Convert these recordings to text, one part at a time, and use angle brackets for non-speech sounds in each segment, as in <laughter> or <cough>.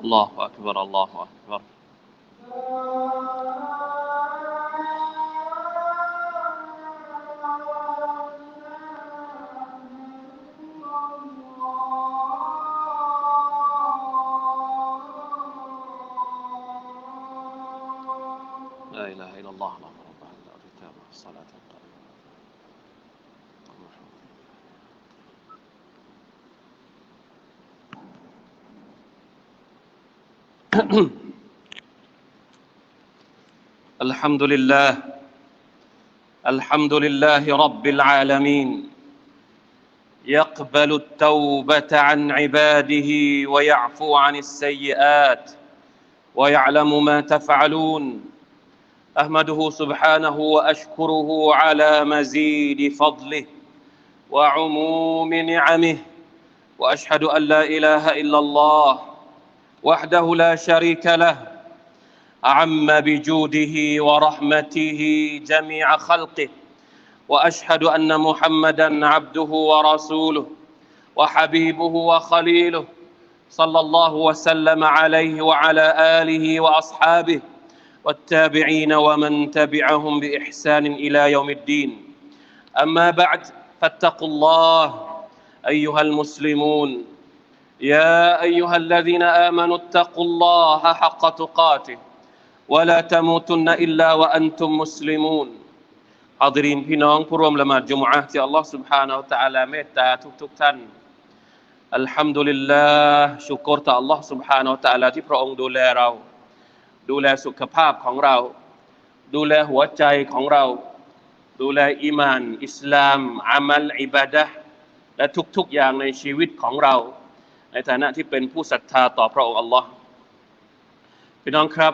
الله أكبر الله أكبر. الحمد لله الحمد لله رب العالمين يقبل التوبة عن عباده ويعفو عن السيئات ويعلم ما تفعلون احمده سبحانه واشكره على مزيد فضله وعموم نعمه واشهد ان لا اله الا الله وحده لا شريك له أعم بجوده ورحمته جميع خلقه وأشهد أن محمدا عبده ورسوله وحبيبه وخليله صلى الله وسلم عليه وعلى آله وأصحابه والتابعين ومن تبعهم بإحسان إلى يوم الدين. أما بعد فاتقوا الله أيها المسلمون. يا ايها الذين امنوا اتقوا الله حق تقاته ولا تموتن الا وانتم مسلمون ฮาดรินพี่น้องผู้ร่วมละหมาดจุมอะห์ที่อัลลอฮ์ سبحانه และ تعالى เมตตาทุกๆท่านอัลฮัมดุลิลลาห์ชุกรต่อ Allah سبحانه และ تعالى ที่พระองค์ดูแลเรา ดูแลสุขภาพของเรา ดูแลหัวใจของเรา ดูแลอีมาน อิสลามอามัลอิบาดะห์และทุกๆอย่างในชีวิตของเรา ในฐานะที่เป็นผู้ศรัทธาต่อพระองค์อัลลอฮ์พี่น้องครับ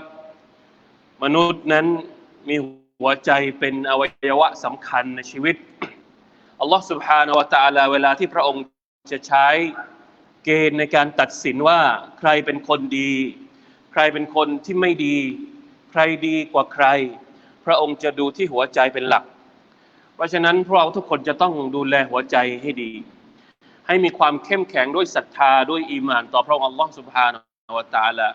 มนุษย์นั้นมีหัวใจเป็นอวัยวะสำคัญในชีวิต อัลลอฮ์ سبحانه และ تعالى เวลาที่พระองค์จะใช้เกณฑ์ในการตัดสินว่าใครเป็นคนดี ใครเป็นคนที่ไม่ดี ใครดีกว่าใคร พระองค์จะดูที่หัวใจเป็นหลัก เพราะฉะนั้นพวกเราทุกคนจะต้องดูแลหัวใจให้ดี ให้มีความเข้มแข็งด้วยศรัทธาด้วยอีมาน ต่อพระองค์อัลลอฮฺสุบฮานาวตาละ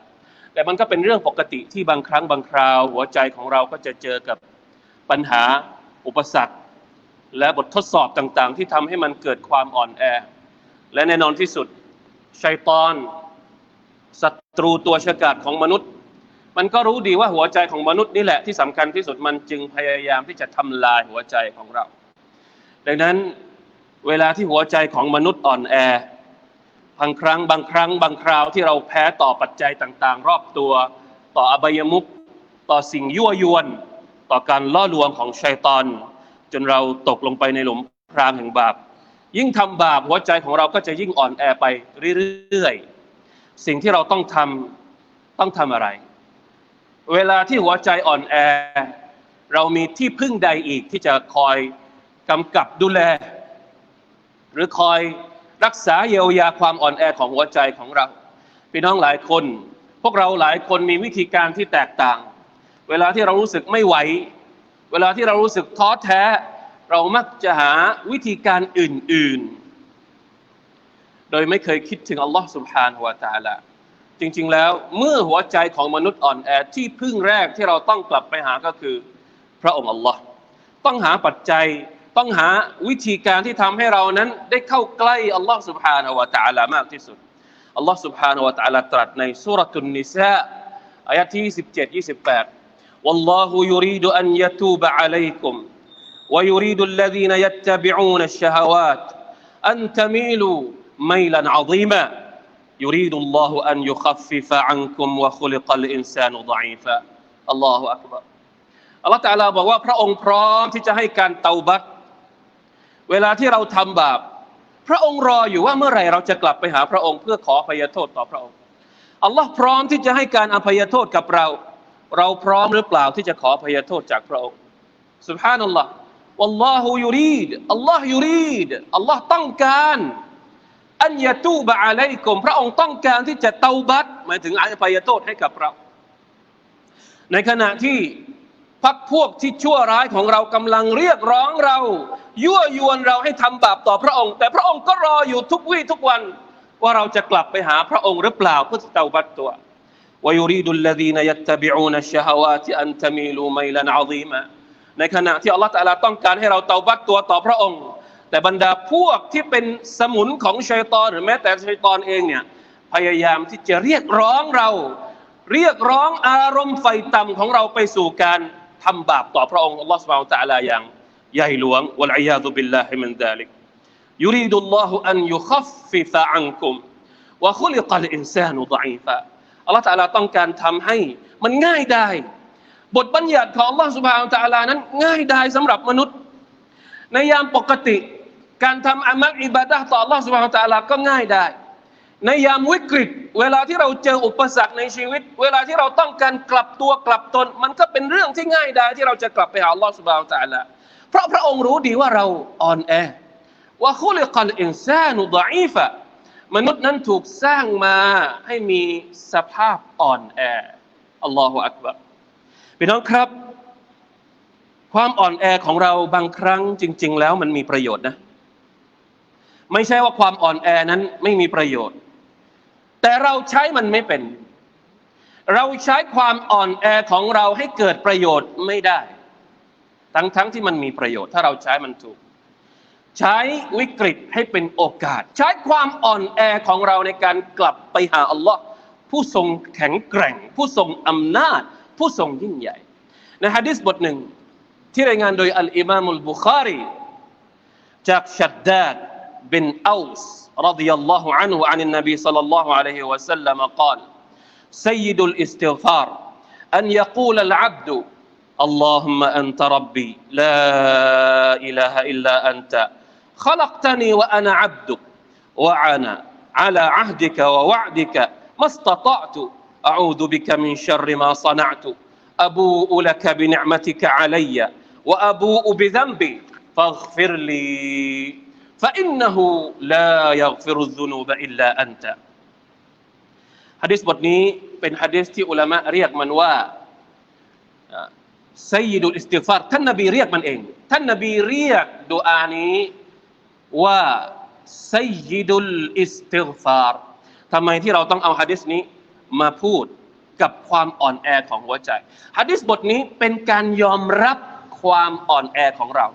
แต่มันก็เป็นเรื่องปกติที่บางครั้งบางคราว หัวใจของเราก็จะเจอกับปัญหาอุปสรรค และบททดสอบต่างๆ ที่ทำให้มันเกิดความอ่อนแอ และแน่นอนที่สุดชัยตอนศัตรูตัวฉกาจของมนุษย์ มันก็รู้ดีว่าหัวใจของมนุษย์นี่แหละที่สำคัญที่สุดมันจึงพยายามที่จะทำลายหัวใจของเรา ดังนั้น เวลาที่หัวใจของมนุษย์อ่อนแอ บางครั้ง บางครั้ง บางคราวที่เราแพ้ต่อปัจจัยต่าง ๆ รอบตัว ต่ออบายมุขต่อสิ่งยั่วยวน ต่อการล่อลวงของชัยตอน จนเราตกลงไปในหลุมพรางแห่งบาป ยิ่งทำบาปหัวใจของเราก็จะยิ่งอ่อนแอไปเรื่อยๆ สิ่งที่เราต้องทำต้องทำอะไร เวลาที่หัวใจอ่อนแอ เรามีที่พึ่งใดอีกที่จะคอยกำกับดูแล หรือคอยรักษาเยียวยาความอ่อนแอของหัวใจของเรา พี่น้องหลายคน พวกเราหลายคนมีวิธีการที่แตกต่าง เวลาที่เรารู้สึกไม่ไหว เวลาที่เรารู้สึกท้อแท้ เรามักจะหาวิธีการอื่น ๆ โดยไม่เคยคิดถึงอัลลอฮ์สุบฮานหัวตาละจริง ๆ แล้วเมื่อหัวใจของมนุษย์อ่อนแอที่พึ่งแรกที่เราต้องกลับไปหาก็คือ พระองค์อัลลอฮ์ต้องหาปัจจัย ต้องหาวิธีการที่ทำให้เรานั้นได้เข้าใกล้อัลลอฮ์ سبحانه และ تعالى มากที่สุด อัลลอฮ์ سبحانه และ تعالى ตรัสในสุรทุนนิสาอายะที่27 28 والله يريد أن يتوب عليكم ويريد الذين يتبعون الشهوات أن تميلوا ميلا عظيما يريد الله أن يخفف عنكم وخلق الإنسان ضعيفا الله أكبر อัลลอฮฺตะอาลาบอกว่าพระองค์พร้อมที่จะให้การเตาบัต เวลาที่เราทำบาป พระองค์รออยู่ว่าเมื่อไหร่เราจะกลับไปหาพระองค์เพื่อขออภัยโทษต่อพระองค์อัลลอฮ์พร้อมที่จะให้การอภัยโทษกับเรา เราพร้อมหรือเปล่าที่จะขออภัยโทษจากพระองค์สุบฮานัลลอฮ์วัลลอฮุยูรีดอัลลอฮ์ยูรีดอัลลอฮ์ต้องการอันยาตูบะอะลัยกุมพระองค์ต้องการที่จะเตาบัตหมายถึงอภัยโทษให้กับเรา ในขณะที่พักพวกที่ชั่วร้ายของเรากำลังเรียกร้องเรา ยั่วยวนเราให้ทำบาปต่อพระองค์ แต่พระองค์ก็รออยู่ทุกวี่ทุกวัน ว่าเราจะกลับไปหาพระองค์หรือเปล่าเพื่อเตาบัตตัว ويريد الذين يتبعون الشهوات أن تميلوا ميلا عظيما ในขณะที่อัลลอฮฺตะอาลาต้องการให้เราเตาบัตตัวต่อพระองค์ แต่บรรดาพวกที่เป็นสมุนของชัยตอนหรือแม้แต่ชัยตอนเองเนี่ยพยายามที่จะเรียกร้องเรา เรียกร้องอารมณ์ไฟต่ำของเราไปสู่การทำบาปต่อพระองค์อัลลอฮฺสุบฮานตะอาลาอย่าง ใหญ่หลวงวะลัยยาตุบิลลาฮิมินดาลิกยูริดุลลอฮุอันยุคัฟฟิฟะอันกุมวะคุลิกัลอินซานุดอีฟะอัลลอฮฺตะลาต้องการทำให้มันง่ายได้ บทบัญญัติของอัลลอฮฺสุบฮานะตะลานั้น ง่ายได้สำหรับมนุษย์ ในยามปกติ การทำอามัลอิบาดะต่ออัลลอฮฺสุบฮานะตะลาก็ง่ายได้ ในยามวิกฤต เวลาที่เราเจออุปสรรคในชีวิต เวลาที่เราต้องการกลับตัวกลับตน มันก็เป็นเรื่องที่ง่ายได้ที่เราจะกลับไปหาอัลลอฮฺสุบฮานะตะลา เพราะพระองค์รู้ดีว่าเราอ่อนแอว่าคุลิกัลอินซานุดอีฟะมนุษย์นั้นถูกสร้างมาให้มีสภาพอ่อนแออัลลอฮฺอักบะพี่น้องครับ ความอ่อนแอของเราบางครั้งจริง ๆ แล้วมันมีประโยชน์นะ ไม่ใช่ว่าความอ่อนแอนั้นไม่มีประโยชน์ แต่เราใช้มันไม่เป็น เราใช้ความอ่อนแอของเราให้เกิดประโยชน์ไม่ได้ ทั้งๆทที่มันมีประโยชน์ ถ้าเราใช้มันถูก ใช้วิกฤตให้เป็นโอกาส ใช้ความอ่อนแอของเราในการกลับไปหาอัลลอฮ์ผู้ทรงแข็งแกร่ง ผู้ทรงอำนาจ ผู้ทรงยิ่งใหญ่ ในฮะดิษบทหนึ่ง ที่รายงานโดยอัลอิมามุลบุคารี จากชัดดาดบินอัลส์ رضي الله عنه عن النبي صلى الله عليه وسلم قال سيد الاستغفار أن يقول العبد اللهم أنت ربي لا إله إلا أنت خلقتني وأنا عبدك وأنا على عهدك ووعدك ما استطعت أعوذ بك من شر ما صنعت أبوء لك بنعمتك علي وأبوء بذنبي فاغفر لي فإنه لا يغفر الذنوب إلا أنت ฮะดิษบทนี้เป็นฮะดิษที่อุลามะเรียกมันว่า ไซยิดุลอิสติฟารท่านนบีเรียกมันเอง ท่านนบีเรียกดูอานี้ว่าไซยิดุลอิสติฟารทำไมที่เราต้องเอาฮะดิษนี้มาพูดกับความอ่อนแอของหัวใจฮะดิษบทนี้เป็นการยอมรับความอ่อนแอของเรา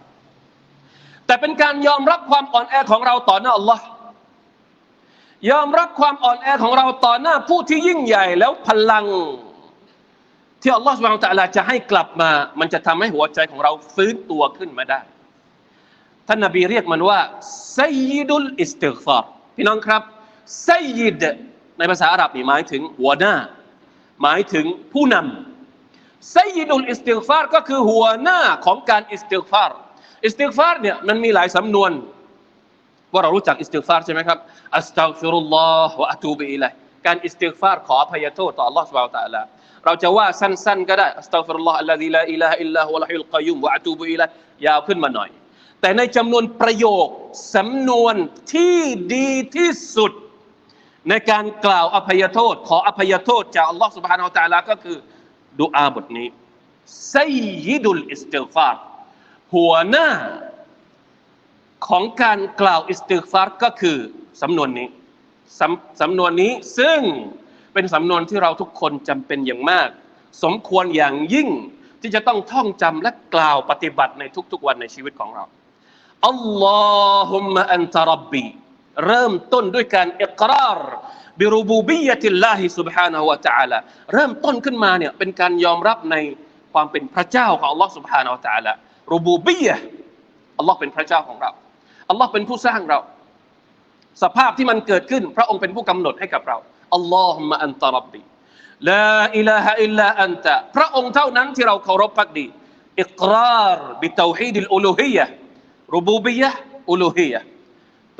แต่เป็นการยอมรับความอ่อนแอของเราต่อหน้าอัลลอฮ์ยอมรับความอ่อนแอของเราต่อหน้าผู้ที่ยิ่งใหญ่แล้วพลัง ที่อัลลอฮฺสุบานตะลาจะให้กลับมา มันจะทำให้หัวใจของเราฟื้นตัวขึ้นมาได้ ท่านนบีเรียกมันว่าไซยิดุลอิสติกฟารพี่น้องครับไซยิดในภาษาอาหรับนี่หมายถึงหัวหน้า หมายถึงผู้นำไซยิดุลอิสติกฟารก็คือหัวหน้าของการอิสติกฟารอิสติกฟารเนี่ยมันมีหลายสำนวนว่าเรารู้จักอิสติกฟารใช่ไหมครับอัสตัฟิรุลลอฮฺวะอะตูบิอิลัยการอิสติกฟารขออภัยโทษต่อ Allah สุบานตะลา เราจะว่าสั้นๆ ก็ได้อัสตัฟิรุลลอฮ์อัลลอฮิลาอิลาอิลลาฮุลฮิลกอยุมวะตูบุอิลายาวขึ้นมาหน่อย แต่ในจำนวนประโยคสำนวนที่ดีที่สุด ในการกล่าวอภัยโทษ ขออภัยโทษ จากอัลลอฮ์สุบฮานาอัลตะลาก็คือดุอาบทนี้ไซยิดุลอิสติฟารหัวหน้าของการกล่าวอิสติฟารก็คือสำนวนนี้สำสำนวนนี้ซึ่ง เป็นสำนวนที่เราทุกคนจำเป็นอย่างมาก สมควรอย่างยิ่งที่จะต้องท่องจำและกล่าวปฏิบัติในทุกๆวันในชีวิตของเราอัลลอฮุมะอันตะรับบีเริ่มต้นด้วยการอิกรารบิรูบูบียะติลลาฮิ سبحانه และ تعالى เริ่มต้นขึ้นมาเนี่ยเป็นการยอมรับในความเป็นพระเจ้าของ Allah سبحانه และ تعالى รูบูบียะอัลลอฮ์เป็นพระเจ้าของเรา อัลลอฮ์เป็นผู้สร้างเรา สภาพที่มันเกิดขึ้น พระองค์เป็นผู้กำหนดให้กับเรา อัลลอฮฺมะอันตะรับบีลาอิลาฮะอิลลาอันตะพระองค์เท่านั้นที่เราเคารพพักดีอิกราร์บิตาวฮีดิลอุลูฮียะรูบูบียะอุลูฮียะ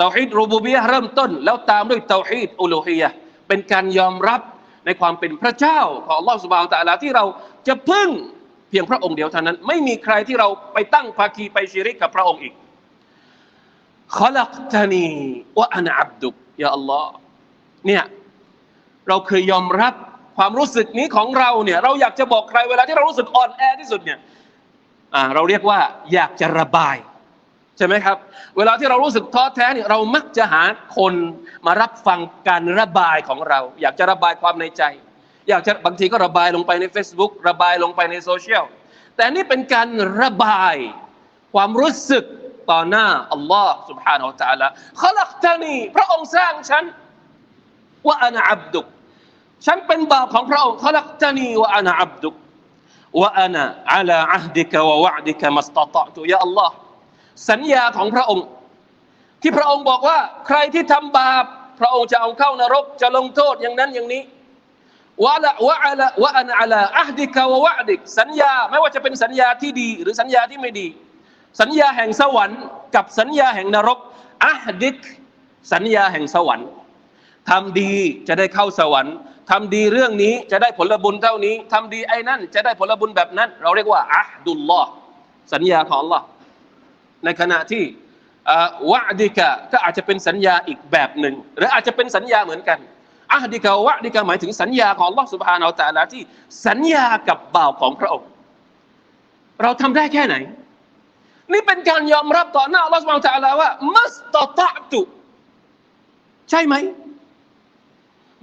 ตาวฮีดรูบูบียะเริ่มต้น แล้วตามด้วยตาวฮีดอุลูฮียะเป็นการยอมรับในความเป็นพระเจ้าของอัลลอฮฺสุบานตะลาที่เราจะพึ่งเพียงพระองค์เดียวเท่านั้น ไม่มีใครที่เราไปตั้งภาคีไปชิริกกับพระองค์อีกขลักตานีว่าอันอับดุกยาอัเนี่ย เราเคยยอมรับความรู้สึกนี้ของเราเนี่ยเราอยากจะบอกใครเวลาที่เรารู้สึกอ่อนแอที่สุดเนี่ยอ่าเราเรียกว่าอยากจะระบาย ใช่ไหมครับ เวลาที่เรารู้สึกท้อแท้เนี่ยเรามักจะหาคนมารับฟังการระบายของเรา อยากจะระบายความในใจ อยากจะบางทีก็ระบายลงไปใน Facebook ระบายลงไปในโซเชียลแต่นี่เป็นการระบายความรู้สึกต่อหน้าอัลลอฮ์ سبحانه และ تعالى ขลักตานีพระองค์สร้างฉันว่าอานาอับดุก ฉันเป็นบ่าวของพระองค์ขลักตานีว่าอานาอับดุกว่าอานาอัลาอัฮดิกะวะวะดิกะมัสตตะตุยาอัลลอฮ์สัญญาของพระองค์ ที่พระองค์บอกว่า ใครที่ทำบาป พระองค์จะเอาเข้านรกจะลงโทษอย่างนั้นอย่างนี้วะละวะอะลวะอันอะลาอัฮดิกะวะวะดิกสัญญาไม่ว่าจะเป็นสัญญาที่ดี หรือสัญญาที่ไม่ดี สัญญาแห่งสวรรค์กับสัญญาแห่งนรกอัฮดิกสัญญาแห่งสวรรค์ทำดีจะได้เข้าสวรรค์ ทำดีเรื่องนี้จะได้ผลบุญเท่านี้ทำดีไอ้นั่น จะได้ผลบุญแบบนั้น เราเรียกว่าอัฮดุลลอฮ์สัญญาของ Allah ในขณะที่อ่าวะดิกะก็อาจจะเป็นสัญญาอีกแบบหนึ่ง หรืออาจจะเป็นสัญญาเหมือนกันอะฮดิกะวะดิกะหมายถึงสัญญาของ Allah سبحانه และ تعالى ที่สัญญากับบ่าวของพระองค์ เราทำได้แค่ไหน นี่เป็นการยอมรับต่อหน้า Allah سبحانه และ تعالى ว่ามัสตตะตุใช่ไหม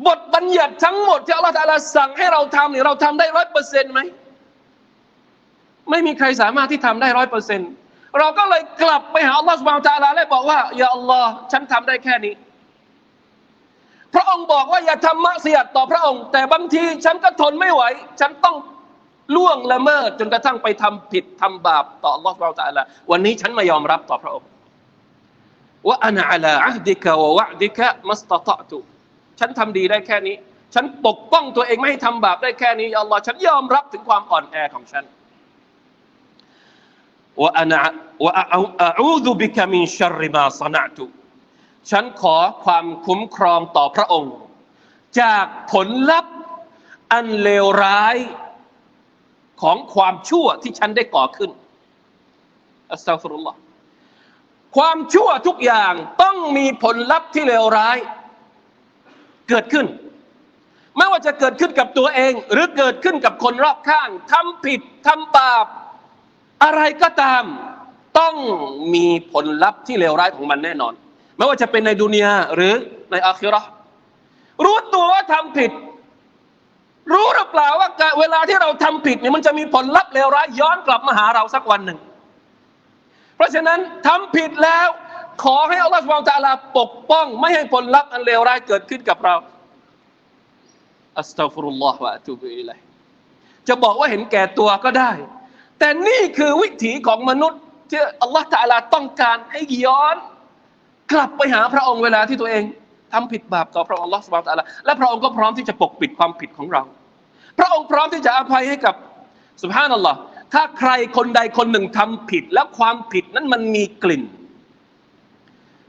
บทบัญญัติทั้งหมดที่อัลลอฮฺสั่งให้เราทำเนี่ยเราทำได้ร้อยเปอร์เซ็นต์ไหมไม่มีใครสามารถที่ทำได้ร้อยเปอร์เซ็นต์เราก็เลยกลับไปหาอัลลอฮฺสุบานตะลาและบอกว่าอย่าอัลลอฮ์ฉันทำได้แค่นี้ พระองค์บอกว่าอย่าทำมัสียดต่อพระองค์ แต่บางทีฉันก็ทนไม่ไหว ฉันต้องล่วงละเมิดจนกระทั่งไปทำผิดทำบาปต่ออัลลอฮฺสุบานตะลาวันนี้ฉันไม่ยอมรับต่อพระองค์ว่าอันอัลาอัฮดิกะวะวะดิมัสตะตะตุ ฉันทำดีได้แค่นี้ ฉันปกป้องตัวเองไม่ให้ทำบาปได้แค่นี้อัลลอฮ์ฉันยอมรับถึงความอ่อนแอของฉันว่าอนาว่าอูดุบิกามินชริมาสนาตุฉันขอความคุ้มครองต่อพระองค์ จากผลลัพธ์อันเลวร้ายของความชั่วที่ฉันได้ก่อขึ้นอัสซาฟุรุลลอฮ์ความชั่วทุกอย่างต้องมีผลลัพธ์ที่เลวร้าย เกิดขึ้น ไม่ว่าจะเกิดขึ้นกับตัวเอง หรือเกิดขึ้นกับคนรอบข้างทำผิดทำบาปอะไรก็ตาม ต้องมีผลลัพธ์ที่เลวร้ายของมันแน่นอน ไม่ว่าจะเป็นในดุนยาหรือในอาคิราะห์รู้ตัวว่าทำผิด รู้หรือเปล่าว่าเวลาที่เราทำผิดเนี่ยมันจะมีผลลัพธ์เลวร้ายย้อนกลับมาหาเราสักวันหนึ่ง เพราะฉะนั้นทำผิดแล้ว ขอให้อัลลอฮฺสุบไบร์ตะลาปกป้อง ไม่ให้ผลลัพธ์อันเลวร้ายเกิดขึ้นกับเราอัสตัฟุรุลลอฮฺวะอะตูบิอิลัยจะบอกว่าเห็นแก่ตัวก็ได้ แต่นี่คือวิถีของมนุษย์ที่อัลลอฮฺตะลาต้องการให้ย้อน กลับไปหาพระองค์เวลาที่ตัวเองทำผิดบาปต่อพระองค์อัลลอฮฺสุบฮานตะอาลาและพระองค์ก็พร้อมที่จะปกปิดความผิดของเรา พระองค์พร้อมที่จะอภัยให้กับสุบฮานัลลอฮ์ถ้าใครคนใดคนหนึ่งทำผิด แล้วความผิดนั้นมันมีกลิ่น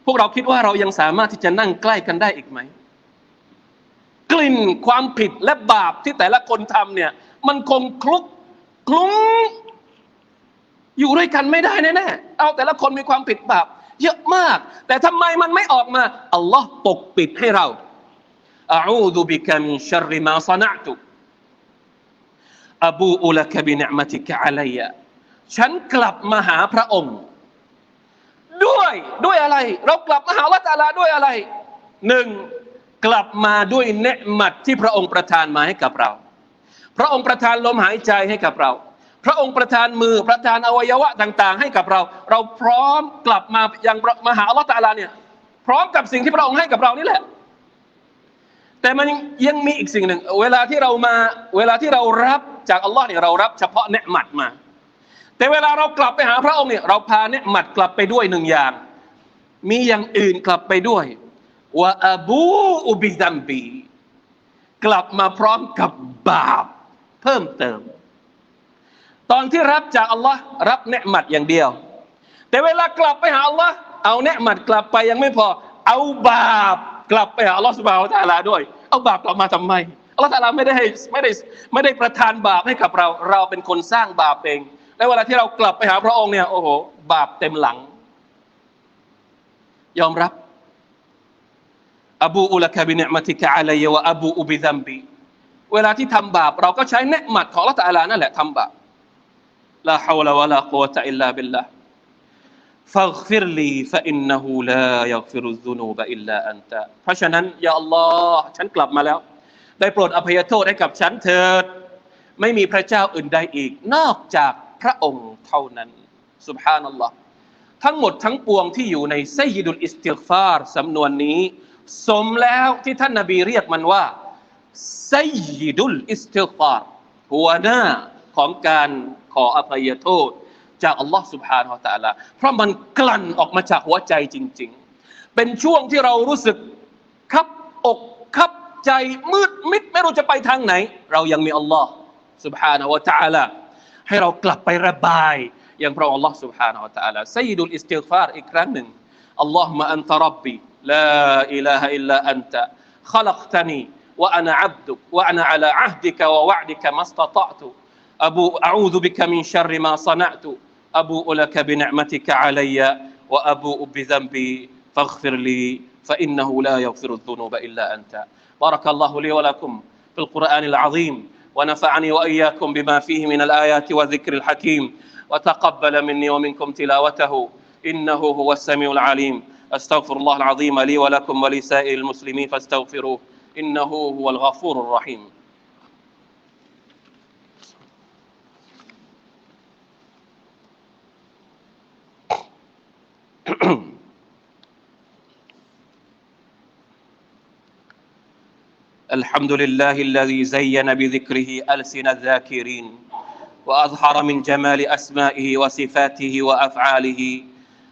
พวกเราคิดว่าเรายังสามารถที่จะนั่งใกล้กันได้อีกไหม กลิ่นความผิดและบาปที่แต่ละคนทำเนี่ย มันคงคลุกคลุ้งอยู่ด้วยกันไม่ได้แน่ๆเอาแต่ละคนมีความผิดบาปเยอะมาก แต่ทำไมมันไม่ออกมาอัลลอฮ์ปกปิดให้เราอาอูดุบิกะมินชัรริมาซนะตุอบูอุลกบินิมติกะอะลัยะฉันกลับมาหาพระองค์ ด้วยด้วยอะไร เรากลับมาหาละตาลาด้วยอะไรหนึ่งกลับมาด้วยเนืมัดที่พระองค์ประทานมาให้กับเรา พระองค์ประทานลมหายใจให้กับเรา พระองค์ประทานมือประทานอวัยวะต่าง ๆ ให้กับเรา เราพร้อมกลับมายังมาหาลลอตาลาเนี่ยพร้อมกับสิ่งที่พระองค์ให้กับเรานี่แหละ แต่มันยังมีอีกสิ่งหนึ่ง เวลาที่เรามาเวลาที่เรารับจากอัลลอฮ์เนี่ยเรารับเฉพาะเนืมัดมา แต่เวลาเรากลับไปหาพระองค์เนี่ยเราพาเนืมัดกลับไปด้วยหนึ่งอย่าง มีอย่างอื่นกลับไปด้วยว่าอบูอุบิดัมบีกลับมาพร้อมกับบาปเพิ่มเติม ตอนที่รับจากอัลลอฮ์รับเนืมัดอย่างเดียว แต่เวลากลับไปหาอัลลอฮ์เอาเนืมัดกลับไปยังไม่พอ เอาบาปกลับไปหาอัลลอฮ์สุบฮาวตาลาด้วย เอาบาปกลับมาทำไมอัลลอฮ์ตาลาไม่ได้ให้ไม่ได้ไม่ได้ประทานบาปให้กับเรา เราเป็นคนสร้างบาปเอง และเวลาที่เรากลับไปหาพระองค์เนี่ยโอ้โห บาปเต็มหลัง ยอมรับ อบูอุลกะบิเนมติกะอะลัยวะอบูอุบิซัมบีเวลาที่ทำบาป เราก็ใช้เนืมัดของอัลลอฮ์ตะอาลานั่นแหละทำบาปลาฮาวลาวะลากุวะตะอิลลาบิลลา فاغفر لي فإنه لا يغفر الذنوب إلا أنت เพราะฉะนั้นยาอัลลอฮ์ฉันกลับมาแล้ว ได้โปรดอภัยโทษให้กับฉันเถิด ไม่มีพระเจ้าอื่นใดอีก นอกจากพ ระองค์เท่านั้นสุบฮานัลลอฮ์ทั้งหมดทั้งปวงที่อยู่ในไซยิดุลอิสติกฟาร์สำนวนนี้ สมแล้วที่ท่านนาบีเรียกมันว่าไซยิดุลอิสติกฟาร์หัวหน้าของการขออภัยโทษ จากอัลลอฮ์ سبحانه และ تعالى เพราะมันกลั่นออกมาจากหัวใจจริง ๆ เป็นช่วงที่เรารู้สึกคับอกคับใจมืดมิดไม่รู้จะไปทางไหน เรายังมีอัลลอฮ์ سبحانه และ تعالى ให้เรากลับไประบาย อย่างพระองค์อัลลอฮ์ سبحانه และ تعالى ไซยิดุลอิสติกฟาร์อีกครั้งหนึ่งอัลลอฮ์มะอันตะรับบีลาอิลาฮะอิลลาอันตะ خلقتني وأنا عبدك وأنا على عهدك ووعدك ما استطعت أبو أعوذ بك من شر ما صنعت أبوء لك بنعمتك علي وأبوء بذنبي فاغفر لي فإنه لا يغفر الذنوب إلا أنت بارك الله لي ولكم في القرآن العظيم ونفعني وإياكم بما فيه من الآيات والذكر الحكيم. وتقبل مني ومنكم تلاوته. إنه هو السميع العليم. أستغفر الله العظيم لي ولكم ولسائر المسلمين فاستغفروه. إنه هو الغفور الرحيم. <clears throat> الحمد لله الذي زين بذكره ألسن الذاكرين وأظهر من جمال أسمائه وصفاته وأفعاله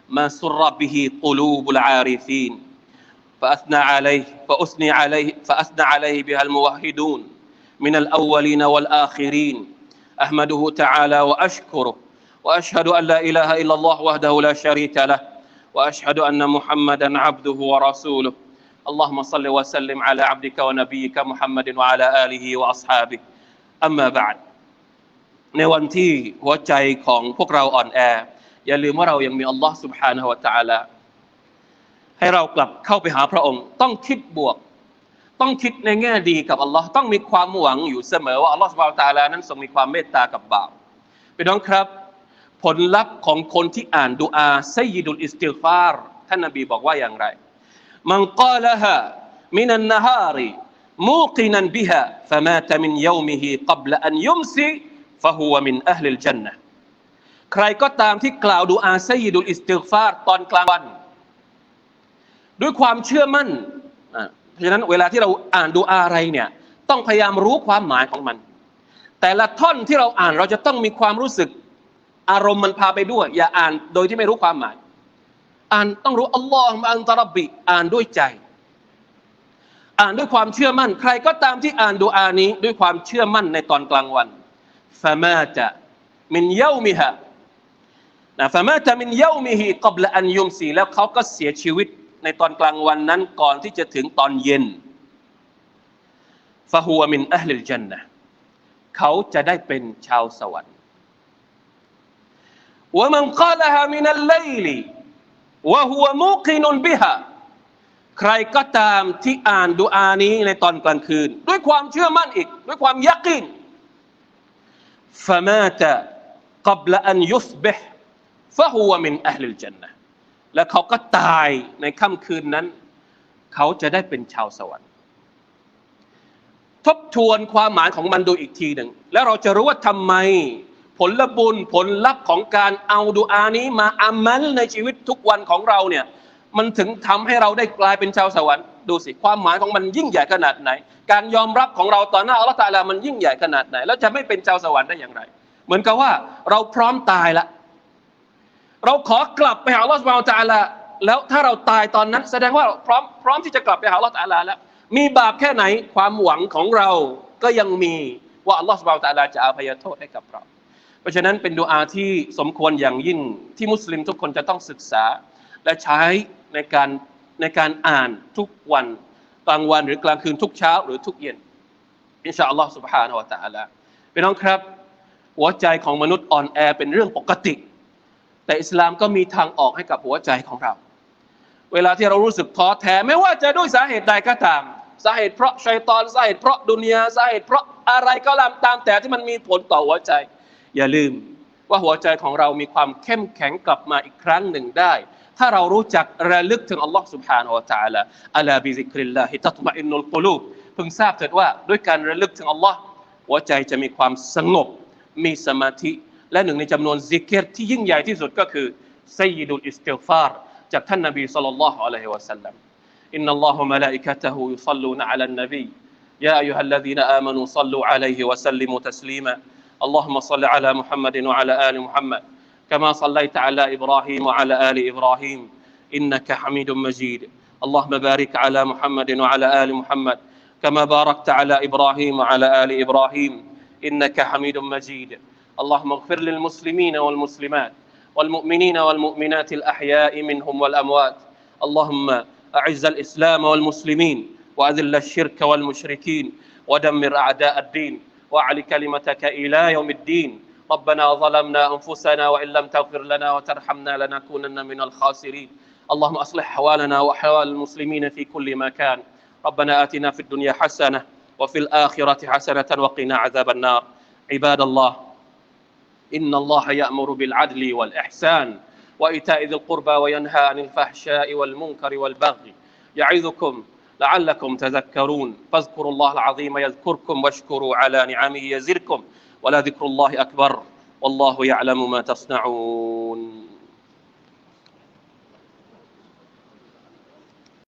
ما سر به قلوب العارفين. فأثنى عليه فأثني عليه فأثنى عليه بها الموحدون من الأولين والآخرين. أحمده تعالى وأشكره وأشهد أن لا إله إلا الله وحده لا شريك له وأشهد أن محمدا عبده ورسوله. اللهم صل وسلم على عبدك ونبيك محمد وعلى آله وأصحابه أما بعد ในวันที่หัวใจของพวกเราอ่อนแอ อย่าลืมว่าเรายังมีอัลลอฮ์ سبحانه และ تعالى ให้เรากลับเข้าไปหาพระองค์ ต้องคิดบวก ต้องคิดในแง่ดีกับอัลลอฮ์ต้องมีความหวังอยู่เสมอว่าอัลลอฮ์ سبحانه และ تعالى นั้นทรงมีความเมตตากับบ่าวพี่น้องครับ ผลลัพธ์ของคนที่อ่านดุอาไซยิดุลอิสติฟาร์ท่านนบีบอกว่าอย่างไร มันกลฮะมินันนฮารีมูกินันบิฮะฟะมาตมินยามิฮีกับละอันยุมซีฟใครก็ตามที่กล่าวดูอาไซดุลอิสติฟาร์ตอนกลางวัน ด้วยความเชื่อมั่นเพราะฉะนั้นเวลาที่เราอ่านดูอะไรเนี่ยต้องพยายามรู้ความหมายของมัน แต่ละท่อนที่เราอ่านเราจะต้องมีความรู้สึกอารมณ์มันพาไปด้วย อย่าอ่านโดยที่ไม่รู้ความหมายอ่านต้องรู้อัลลอฮ์มาอันตะรับบิอ่านด้วยใจ อ่านด้วยความเชื่อมั่น ใครก็ตามที่อ่านดูอานี้ ด้วยความเชื่อมั่นในตอนกลางวันฟามาจะมินเยามิฮะนะฟามาจะมินเยามิฮิกับละอันยุมสีแล้วเขาก็เสียชีวิตในตอนกลางวันนั้นก่อนที่จะถึงตอนเย็นฟาฮัวมินอัลลิลจันนะเขาจะได้เป็นชาวสวรรค์ ومن قالها من الليل วะฮัวมุกีนุนบิฮะใครก็ตามที่อ่านดูอานี้ในตอนกลางคืน ด้วยความเชื่อมั่นอีก ด้วยความยักกินฟะมาตะกับละอันยุสบิฮฟะฮัวมินอัลลจันนะและเขาก็ตายในค่ำคืนนั้น เขาจะได้เป็นชาวสวรรค์ ทบทวนความหมายของมันดูอีกทีหนึ่ง แล้วเราจะรู้ว่าทำไม ผลบุญผลลัพธ์ของการเอาดูอานี้มาอามัลในชีวิตทุกวันของเราเนี่ยมันถึงทำให้เราได้กลายเป็นชาวสวรรค์ดูสิความหมายของมันยิ่งใหญ่ขนาดไหน การยอมรับของเราต่อหน้าอัลลอฮฺตะอาลามันยิ่งใหญ่ขนาดไหน แล้วจะไม่เป็นชาวสวรรค์ได้อย่างไร เหมือนกับว่าเราพร้อมตายละเราขอกลับไปหาอัลลอฮฺสุบานตะอาลาแล้วถ้าเราตายตอนนั้น แสดงว่าพร้อมพร้อมที่จะกลับไปหาอัลลอฮฺตะอาลาแล้ว มีบาปแค่ไหนความหวังของเราก็ยังมีว่าอัลลอฮฺสุบานะตะอาลาจะอภัยโทษให้กับเรา เพราะฉะนั้นเป็นดูอาที่สมควรอย่างยิ่งที่มุสลิมทุกคนจะต้องศึกษา และใช้ในการในการอ่านทุกวันกลางวันหรือกลางคืนทุกเช้าหรือทุกเย็นอินชาอัลลอฮ์ سبحانه และ تعالى พี่น้องครับ หัวใจของมนุษย์อ่อนแอเป็นเรื่องปกติ แต่อิสลามก็มีทางออกให้กับหัวใจของเรา เวลาที่เรารู้สึกท้อแท้ไม่ว่าจะด้วยสาเหตุใดก็ตาม สาเหตุเพราะชัยตอนสาเหตุเพราะดุนยาสาเหตุเพราะอะไรก็ตามตามแต่ที่มันมีผลต่อหัวใจ อย่าลืม ว่าหัวใจของเรามีความเข้มแข็งกลับมาอีกครั้งหนึ่งได้ ถ้าเรารู้จักระลึกถึงอัลลอฮ์ سبحانه และ تعالى อัลาบิซิกริลลาฮิตัตมะอินนุลกุลูบเพิ่งทราบเถิดว่าด้วยการระลึกถึงอัลลอฮ์หัวใจจะมีความสงบ มีสมาธิ และหนึ่งในจำนวนซิกเกตที่ยิ่งใหญ่ที่สุดก็คือไซยิดุลอิสติฟารจากท่านนบีสัลลัลลอฮุอะลัยฮิวะสัลลัม إن الله وملائكته يصلون على النبي يا أيها الذين آمنوا صلوا عليه وسلموا تسليما اللهم صل على محمد وعلى آل محمد كما صليت على إبراهيم وعلى آل إبراهيم. إنك حميد مجيد. اللهم بارك على محمد وعلى آل محمد كما باركت على إبراهيم وعلى آل إبراهيم. إنك حميد مجيد. اللهم اغفر للمسلمين والمسلمات والمؤمنين والمؤمنات الأحياء منهم والأموات. اللهم أعز الإسلام والمسلمين وأذل الشرك والمشركين ودمر أعداء الدين. وأعل كلمتك إلى يوم الدين. ربنا ظلمنا أنفسنا وإن لم تغفر لنا وترحمنا لنكونن من الخاسرين. اللهم أصلح أحوالنا وأحوال المسلمين في كل مكان. ربنا آتنا في الدنيا حسنة وفي الآخرة حسنة وقنا عذاب النار. عباد الله إن الله يأمر بالعدل والإحسان وإيتاء ذي القربى وينهى عن الفحشاء والمنكر والبغي. يعظكم لعلكم تذكرون. فاذكروا الله العظيم يذكركم واشكروا على نعمه يزركم ولذكر الله أكبر. والله يعلم ما تصنعون.